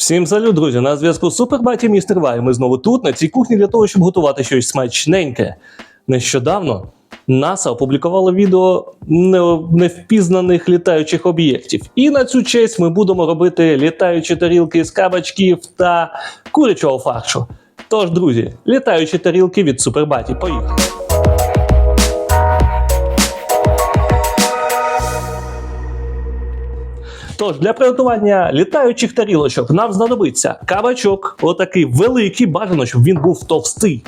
Всім салют, друзі! На зв'язку Супербаті Містер Вай. Ми знову тут, на цій кухні, для того, щоб готувати щось смачненьке. Нещодавно НАСА опублікувало відео невпізнаних літаючих об'єктів. І на цю честь ми будемо робити літаючі тарілки з кабачків та курячого фаршу. Тож, друзі, літаючі тарілки від Супербаті. Поїхали! Тож для приготування літаючих тарілочок нам знадобиться кабачок, отакий великий, бажано, щоб він був товстий.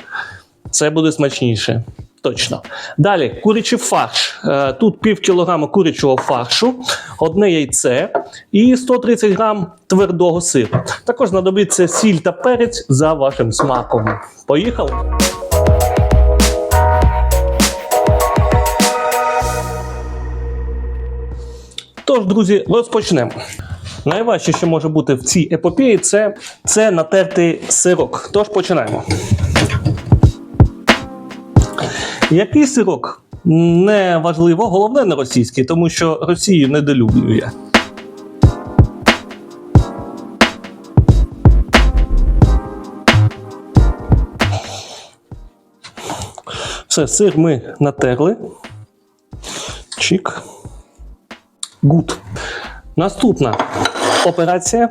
Це буде смачніше. Точно. Далі курячий фарш. Е, Тут пів кілограма курячого фаршу, одне яйце і 130 грам твердого сиру. Також знадобиться сіль та перець за вашим смаком. Поїхали! Тож, друзі, розпочнемо. Найважче, що може бути в цій епопеї, це, це натерти сирок. Тож починаємо. Який сирок? Не важливо, головне не російський, тому що Росію недолюблює. Все, сир ми натерли. Чик. Гуд. Наступна операція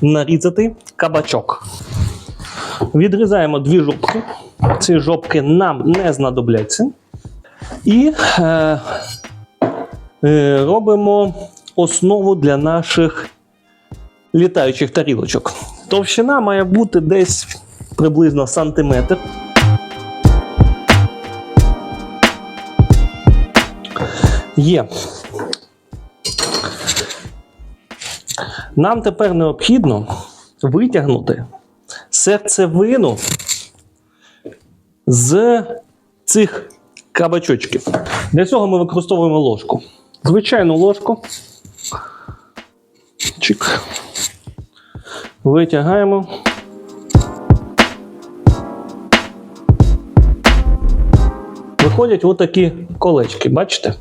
нарізати кабачок. Відрізаємо дві жопки. Ці жопки нам не знадобляться. І е, е, робимо основу для наших літаючих тарілочок. Товщина має бути десь приблизно сантиметр. Є. Нам тепер необхідно витягнути серцевину з цих кабачочків. Для цього ми використовуємо ложку. Звичайну ложку. Чик. Витягаємо. Виходять отакі колечки, бачите?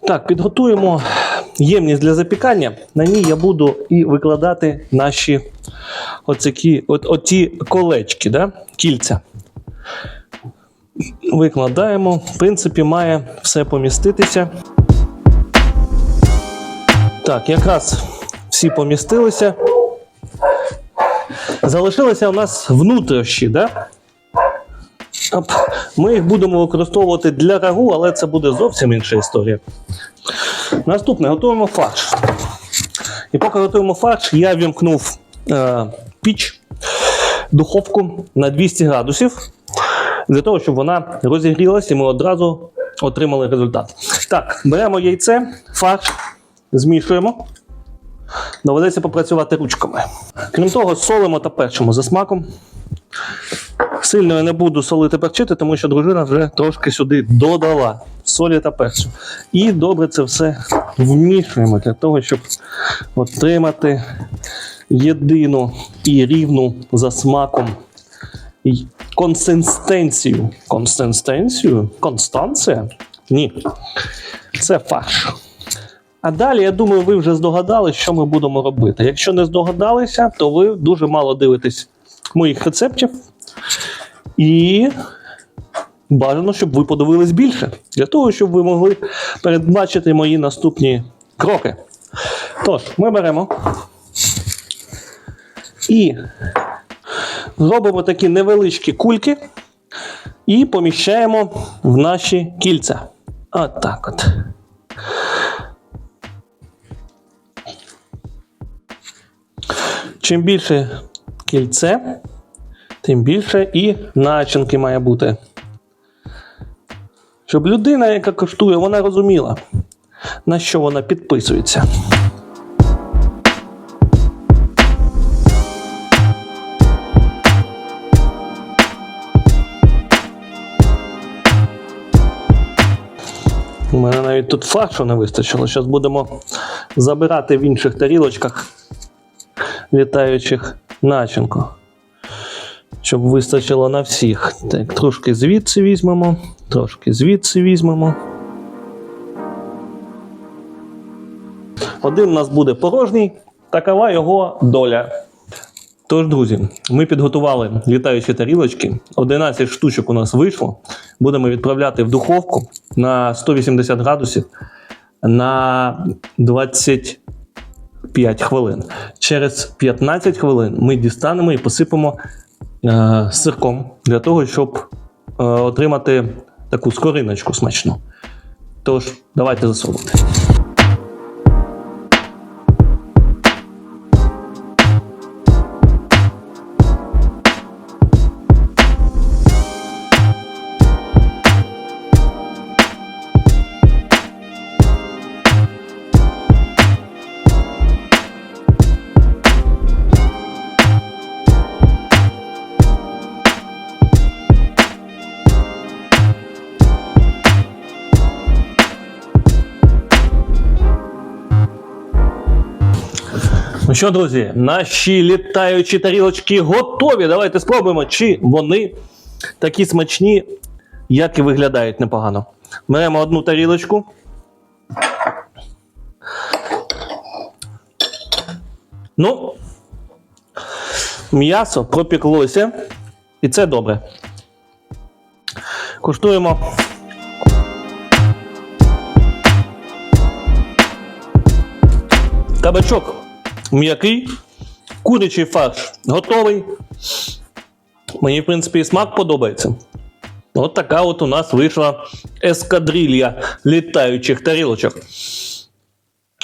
Так, підготуємо ємність для запікання. На ній я буду і викладати наші оцікі, от, оті колечки, да? кільця. Викладаємо. В принципі, має все поміститися. Так, якраз всі помістилися. Залишилися у нас внутрішні, да? Ми їх будемо використовувати для рагу, але це буде зовсім інша історія. Наступне готуємо фарш. І поки готуємо фарш, я вімкнув е, піч, духовку на 200 градусів, для того, щоб вона розігрілася і ми одразу отримали результат. Так, беремо яйце, фарш, змішуємо. Доведеться попрацювати ручками. Крім того, солимо та перчимо за смаком. Сильно я не буду солити перчити, тому що дружина вже трошки сюди додала солі та перцю. І добре це все вмішуємо для того, щоб отримати єдину і рівну за смаком й консистенцію. Консистенцію? Констанція? Ні. Це фарш. А далі, я думаю, ви вже здогадались, що ми будемо робити. Якщо не здогадалися, то ви дуже мало дивитесь моїх рецептів. І бажано, щоб ви подивились більше, для того, щоб ви могли передбачити мої наступні кроки. Тож, ми беремо і робимо такі невеличкі кульки і поміщаємо в наші кільця. От так от. Чим більше кільце, тим більше і начинки має бути. Щоб людина, яка коштує, вона розуміла, на що вона підписується. У мене навіть тут фаршу не вистачило. Зараз будемо забирати в інших тарілочках літаючих начинку. Щоб вистачило на всіх. Так, трошки звідси візьмемо, трошки звідси візьмемо. Один у нас буде порожній, такова його доля. Тож, друзі, ми підготували літаючі тарілочки. 11 штучок у нас вийшло. Будемо відправляти в духовку на 180 градусів на 25 хвилин. Через 15 хвилин ми дістанемо і посипемо е, сирком для того, щоб е, отримати таку скориночку смачну. Тож, давайте засовувати. Що, друзі, наші літаючі тарілочки готові. Давайте спробуємо, чи вони такі смачні, як і виглядають непогано. Беремо одну тарілочку. Ну, м'ясо пропіклося, і це добре. Куштуємо. Кабачок м'який, курячий фарш готовий. Мені, в принципі, і смак подобається. От така от у нас вийшла ескадрилья літаючих тарілочок.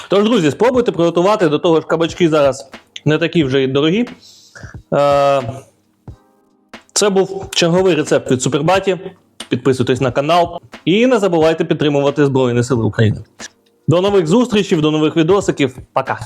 Тож, друзі, спробуйте приготувати до того ж кабачки зараз не такі вже й дорогі. Е, Це був черговий рецепт від Супербаті. Підписуйтесь на канал і не забувайте підтримувати Збройні Сили України. До нових зустрічей, до нових відосиків. Пока!